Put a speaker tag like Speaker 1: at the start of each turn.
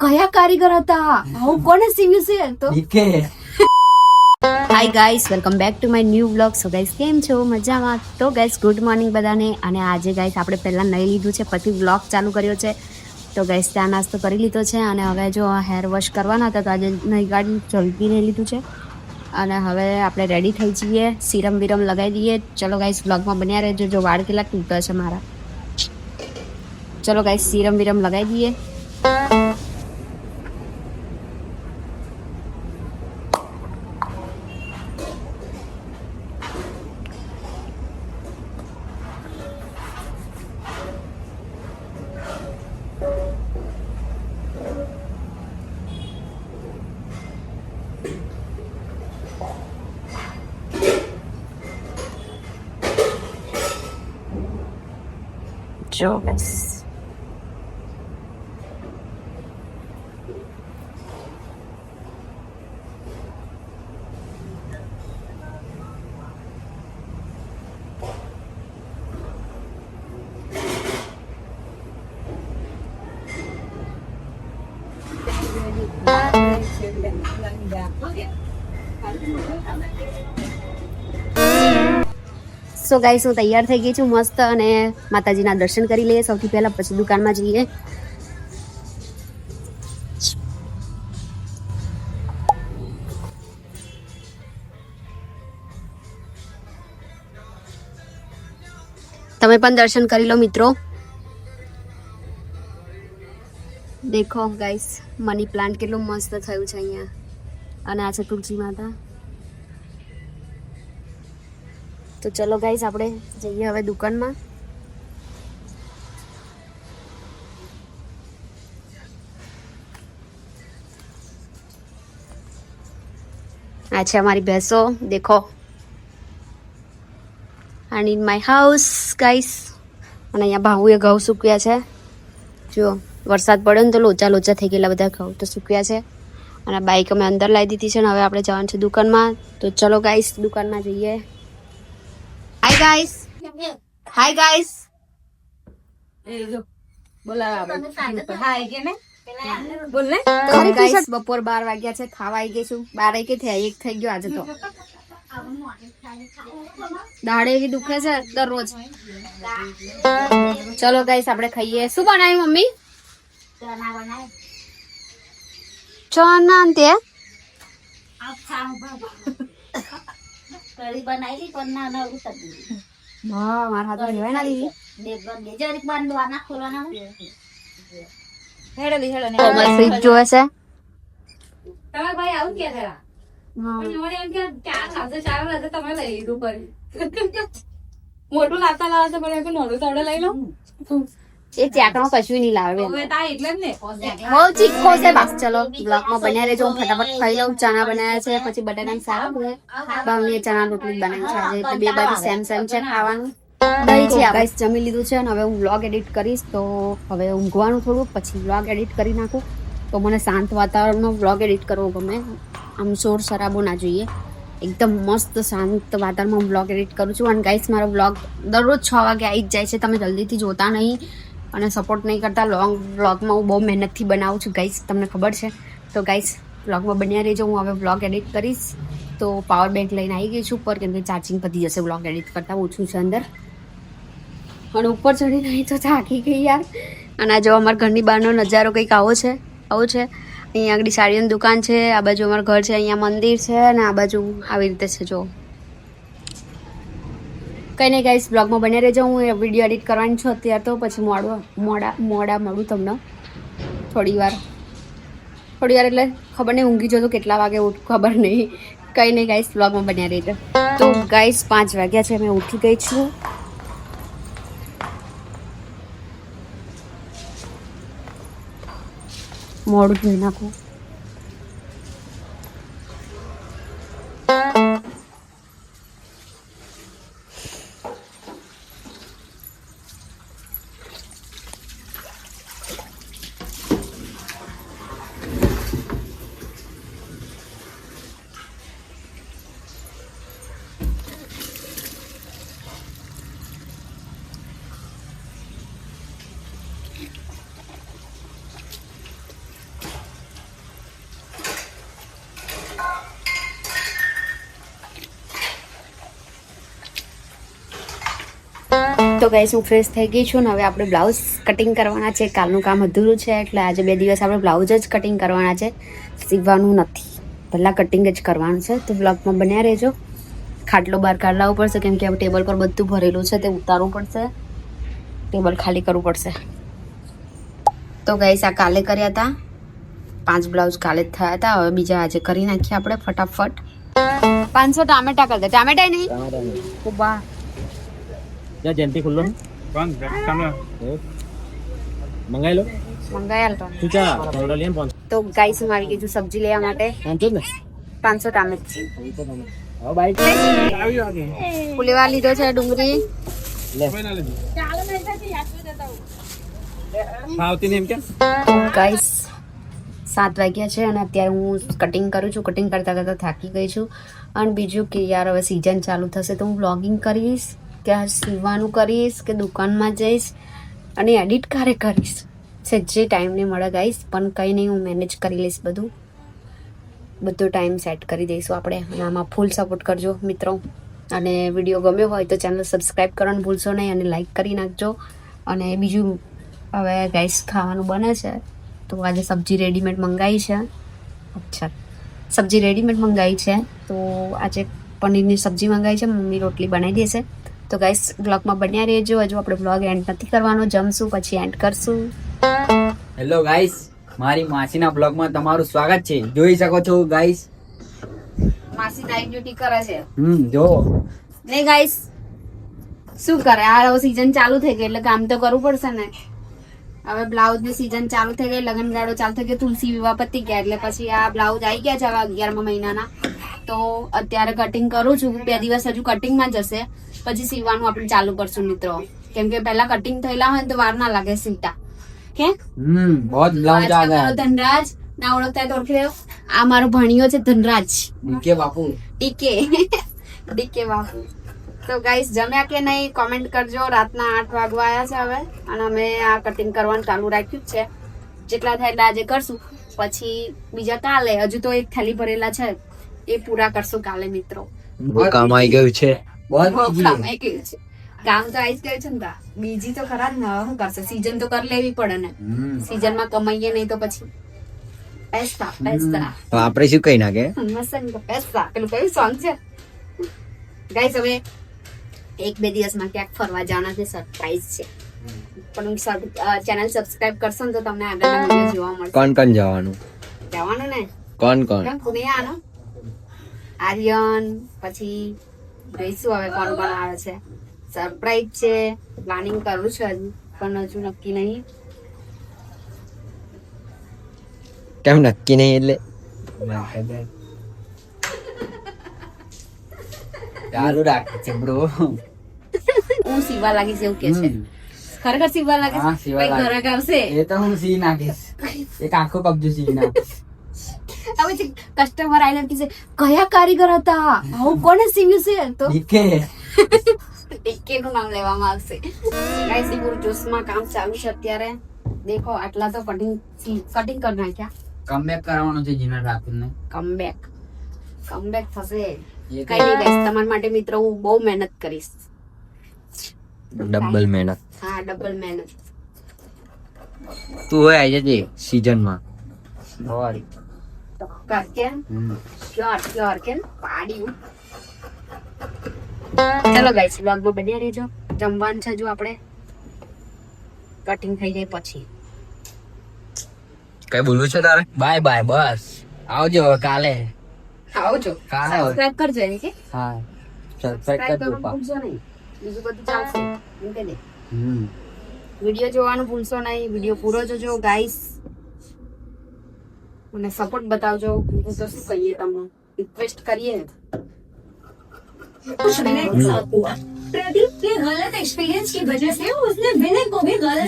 Speaker 1: કયા કારીગર હતા? આવું કોને સીવ્યું છે? તો. Hi guys welcome back to my new blog so guys કેમ છો? મજામાં? તો ગાઈસ ગુડ મોર્નિંગ બધાને. અને આજે ગાઈસ આપણે પહેલાં નહીં લીધું છે પછી બ્લોગ ચાલુ કર્યો છે. તો ગાઈસ ત્યાં નાસ્તો કરી લીધો છે. અને હવે જો હેર વોશ કરવાના હતા તો આજે નહીં ગાડી જલ્દી નહીં લીધું છે. અને હવે આપણે રેડી થઈ જઈએ. સિરમ વિરમ લગાવી દઈએ. ચલો ગાઈસ બ્લોગમાં બન્યા રહેજો. જો વાળ કેટલા તૂટે છે મારા. ચલો ગાઈસ સિરમ વિરમ લગાવી દઈએ. જો ગાઈસ સો ગાઈસ હું તૈયાર થઈ ગઈ છું મસ્ત અને માતાજીના દર્શન કરી લઈએ. સૌથી પહેલા પછી દુકાનમાં જઈએ. તમે પણ દર્શન કરી લો મિત્રો. દેખો ગાઈસ મની પ્લાન્ટ કેટલું મસ્ત થયું છે અહીંયા. અને આ છે તુલસી માતા. તો ચલો ગાઈઝ આપણે જઈએ હવે દુકાનમાં. આ છે અમારી ભેંસો, દેખો. આની માય હાઉસ ગાઈસ અને અહીંયા ભાવુએ ઘઉં સૂક્યા છે. જુઓ વરસાદ પડ્યો ને તો લોચા લોચા થઈ ગયેલા બધા ઘઉં તો સૂક્યા છે. અને બાઈક અમે અંદર લાવી દીધી છે ને હવે આપણે જવાનું છે દુકાનમાં. તો ચલો ગાઈસ દુકાનમાં જઈએ. હાય ગાઈસ હાય ગાઈસ તો ગાઈસ બપોર બાર વાગ્યા છે ખાવા આવી ગઈ છું બાર કે થયા એક થઈ ગયો આજે તો દાડે એવી દુખે છે દરરોજ ચલો ગાઈસ આપણે ખાઈએ શું બનાવ્યું મમ્મી? ચણા ને તે
Speaker 2: કઢી બનાવી પણ ના ના ઉતરી
Speaker 1: હા મારા હાથ લેવાય ના દીધી
Speaker 2: દેવગન દે જરીક બાંધવાના ખોલવાના
Speaker 1: અમારે ફ્રીજ જોવે છે?
Speaker 3: તમે ભાઈ આવું ખરા
Speaker 1: હા.
Speaker 3: પણ મને એમ કે ચાર લાવશે ચાર લાવશે તમે લઈ લીધું ફરી મોટું લાવતા લાવશે પણ એક નાનું તાવડે લઈ લો.
Speaker 1: એ ચાકણો કશું નહીં લાવે બહુ ચીખો છે બસ ચલો બ્લોગમાં બન્યા રહેજો હું ફટાફટ ખાઈ લઉં ચણા બનાવ્યા છે પછી બટાકાનું શાક છે. ભાવની ચણા રોટલી બનાવી છે આજે બે બાજુ સેમ સેમ છે ખાવાનું. દહીં છે ગાઈસ જમી લીધું છે અને હવે હું વ્લોગ એડિટ કરીશ તો હવે ઊંઘવાનું થોડું પછી વ્લોગ એડિટ કરી નાખું. તો મને શાંત વાતાવરણનો વ્લોગ એડિટ કરવો ગમે. આમ શોર શરાબો ના જોઈએ. એકદમ મસ્ત શાંત વાતાવરણમાં હું વ્લોગ એડિટ કરું છું. અને ગાઈસ મારો વ્લોગ દરરોજ છ વાગે આવી જ જાય છે. તમે જલ્દીથી જોતા નહીં. અને સપોર્ટ નહીં કરતા લોંગ વ્લોગમાં હું બહુ મહેનતથી બનાવું છું ગાઈસ તમને ખબર છે. તો ગાઈસ વ્લોગમાં બન્યા રહેજો, હું હવે વ્લોગ એડિટ કરીશ. તો પાવર બેંક લઈને આવી ગઈ છું ઉપર, કેમ કે ચાર્જિંગ પતી જશે વ્લોગ એડિટ કરતાં ઓછું છે અંદર. અને ઉપર ચડી નહીં તો થાકી ગઈ યાર. અને આ જો અમારા ઘરની બહારનો નજારો કંઈક આવો છે આવો છે. અહીંયા આગળ સાડીઓની દુકાન છે, આ બાજુ અમારું ઘર છે, અહીંયા મંદિર છે, અને આ બાજુ આવી રીતે છે, જો. કંઈ નહીં ગાઈસ બ્લોગમાં બને રહેજો. હું વીડિયો એડિટ કરવાની છું અત્યારે તો, પછી મોડું મોડા મોડા મળું તમને. થોડી વાર. થોડી વાર એટલે ખબર નહીં ઊંઘી જતો કેટલા વાગે ઉઠ, ખબર નહીં કંઈ નહીં ગાઈસ બ્લોગમાં બન્યા રહેજો. તો ગાઈસ પાંચ વાગ્યા છે, મેં ઉઠી ગઈ છું. મોડું ધોઈ નાખું. તો ગાઈસ હું ફ્રેશ થઈ ગઈ છું ને હવે આપણે બ્લાઉઝ કટિંગ કરવાના છે. કાલનું કામ અધૂરું છે એટલે આજે બે દિવસ આપણે બ્લાઉઝ જ કટિંગ કરવાના છે. સીવવાનું નથી. પહેલાં કટિંગ જ કરવાનું છે. તો બ્લોગમાં બન્યા રહેજો. ખાટલો બહાર કાઢ લાવવો પડશે કેમ કે હવે ટેબલ પર બધું ભરેલું છે તે ઉતારવું પડશે. ટેબલ ખાલી કરવું પડશે. તો ગાઈસ આ કાલે કર્યા હતા. પાંચ બ્લાઉઝ કાલે જ થયા હતા. હવે બીજા આજે કરી નાખીએ આપણે ફટાફટ. પાંચસો ટામેટા કરી દે. ટામેટા નહીં? બા
Speaker 4: જા જયંતિ ખુલ્લો કોણ મંગાઈ લો
Speaker 1: મંગાઈ તો
Speaker 4: તું ચા ઓર્ડર લઈને પહોંચ
Speaker 1: તો ગાઈસ હું આવી ગઈ છું સબ્જી લેવા માટે
Speaker 4: પાંચસો ને
Speaker 1: પાંચસો ટામેટ
Speaker 4: છે
Speaker 1: પુલેવા લીધો છે ડુંગળી ગાઈસ સાત વાગ્યા છે અને અત્યારે હું કટિંગ કરું છું કટિંગ કરતાં કરતાં થાકી ગઈ છું અને બીજું કે યાર હવે સિઝન ચાલુ થશે તો હું બ્લોગિંગ કરીશ કે આ સીવવાનું કરીશ કે દુકાનમાં જઈશ અને એડિટ ક્યારે કરીશ? છે જે ટાઈમને મળે ગાઈશ, પણ કંઈ નહીં, હું મેનેજ કરી લઈશ બધું. બધો ટાઈમ સેટ કરી દઈશું આપણે. અને આમાં ફૂલ સપોર્ટ કરજો, મિત્રો. અને વીડિયો ગમ્યો હોય તો ચેનલ સબસ્ક્રાઈબ કરવાનું ભૂલશો નહીં અને લાઈક કરી નાખજો. અને બીજું, હવે ગાઈસ ખાવાનું બને છે, તો આજે સબ્જી રેડીમેડ મંગાવી છે. અચ્છા, સબ્જી રેડીમેડ મંગાવી છે, તો આજે પનીરની સબ્જી મંગાવી છે, મમ્મી રોટલી બનાવી દેશે. તો ગાઈસ બ્લોગમાં બન્યા રહેજો. હજુ આપણે બ્લોગ એન્ડ નથી કરવાનો. જમશું પછી એન્ડ કરશું.
Speaker 5: હેલો ગાઈસ મારી માસીના બ્લોગમાં તમારું સ્વાગત છે. જોઈ શકો છો ગાઈસ
Speaker 1: માસી નાઇટ ડ્યુટી કરે છે.
Speaker 5: હમ જો.
Speaker 1: ને ગાઈસ શું કરે? આ હવે સીઝન ચાલુ થઈ ગઈ એટલે કામ તો કરવું પડશે ને. હવે બ્લાઉઝની સીઝન ચાલુ થઈ ગઈ લગ્ન ગાળો ચાલુ થઈ ગયો તુલસી વિવાહ પતી ગયા એટલે પછી આ બ્લાઉઝ આવી ગયા છે હવે અગિયારમા મહિનાના. તો અત્યારે કટિંગ કરું છું. બે દિવસ હજુ કટિંગમાં જશે. પછી સીવવાનું આપણે ચાલુ કરશું મિત્રો. કેમ કે પહેલા કટિંગ થયેલા હોય ને તો વાર ના લાગે સીટા કે
Speaker 5: હમ બહુ આ
Speaker 1: મારો ધનરાજ ના ઓળખતા તો ઓળખી લેવો આ મારો ભણિયો છે Dhanraj.
Speaker 5: DK Bapu.
Speaker 1: DK DK Bapu. તો ગાઈસ જમ્યા કે નહીં કોમેન્ટ કરજો. રાતના આઠ વાગવા આવ્યા છે હવે. અને અમે આ કટિંગ કરવાનું ચાલુ રાખ્યું છે. જેટલા થાય એટલા આજે કરશું. પછી બીજા કાલે હજુ તો એક થેલી ભરેલા છે. એ પૂરા કરશું કાલે મિત્રો.
Speaker 5: કામ આવી ગયું છે.
Speaker 1: કામ આવી ગયું છે કામ તો આવી જ છે ને બીજી તો ખરા ને શું કરશે સીઝન તો કરી લેવી પડે ને
Speaker 5: હમ.
Speaker 1: સીઝનમાં કમાઈએ નહીં તો પછી પેસ્તા પેસ્તા
Speaker 5: તો આપણે શું કહી નાખે
Speaker 1: મસન તો પેલું કયું સોંગ છે ગાઈસ હવે એક બે દિવસમાં ક્યાંક ફરવા જવાના છે સરપ્રાઈઝ છે પણ ચેનલ સબસ્ક્રાઇબ કરશો ને તો તમને આગળના વીડિયો જોવા મળશે
Speaker 5: કોણ કોણ જવાનું
Speaker 1: જવાનું ને
Speaker 5: કોણ કોણ
Speaker 1: કોને આનો આર્યન પછી જોઈશું હવે કોણ કોણ આવે છે. સરપ્રાઈઝ છે. પ્લાનિંગ કરું છું હજુ પણ હજુ નક્કી નહીં.
Speaker 5: કેમ નક્કી નહીં એટલે? ચાલુ રાખ છે બ્રો
Speaker 1: હું સીવા લાગીશ એવું કે છે. ખરેખર સીવા લાગે
Speaker 5: હા,
Speaker 1: છે
Speaker 5: લાગે.
Speaker 1: આવશે
Speaker 5: એ તો હું સી નાખીશ. એક આખો કબજો સી નાખીશ.
Speaker 1: હવે જે કસ્ટમર આવીને કહેશે કયા કારીગર હતા? આવું કોને સીવ્યું છે? તો
Speaker 5: ડીકે.
Speaker 1: એકે નું નામ લેવામાં આવશે. ગાઈસ ઈ પૂરું જોશમાં કામ ચાલુ છે અત્યારે. દેખો આટલા તો કટિંગ કટિંગ કરી નાખ્યા.
Speaker 5: કમબેક કરવાનો છે જીના ઠાકુર
Speaker 1: કમબેક કમબેક થશે. કઈ નહીં ગાઈસ તમારા માટે મિત્રો હું બહુ મહેનત કરીશ.
Speaker 5: ડબલ મહેનત.
Speaker 1: હા ડબલ મહેનત.
Speaker 5: તું હોય આવી જજે
Speaker 1: ચલો ગાઈસ વ્લોગમાં બન્યા રહેજો. જમવાનું છે જો આપણે. કટિંગ થઈ જાય પછી.
Speaker 5: કઈ બોલવું છે તારે? બાય બાય બસ. આવજો હવે કાલે.
Speaker 1: આવજો.
Speaker 5: કાલે
Speaker 1: સબસ્ક્રાઇબ કરજો એને કે?
Speaker 5: હા. સબસ્ક્રાઇબ કરજો પા
Speaker 1: ભૂલશો નહીં. બીજું બધું ચાલશે. એમ કહી દે
Speaker 5: હમ.
Speaker 1: વીડિયો જોવાનું ભૂલશો નહીં. વીડિયો પૂરો જોજો ગાઈસ મને સપોર્ટ બતાવજો બીજું તો શું કહીએ તમને રિક્વેસ્ટ કરીએ
Speaker 6: प्रदीप के गलत एक्सपीरियंस की वजह से उसने विनय को भी गलत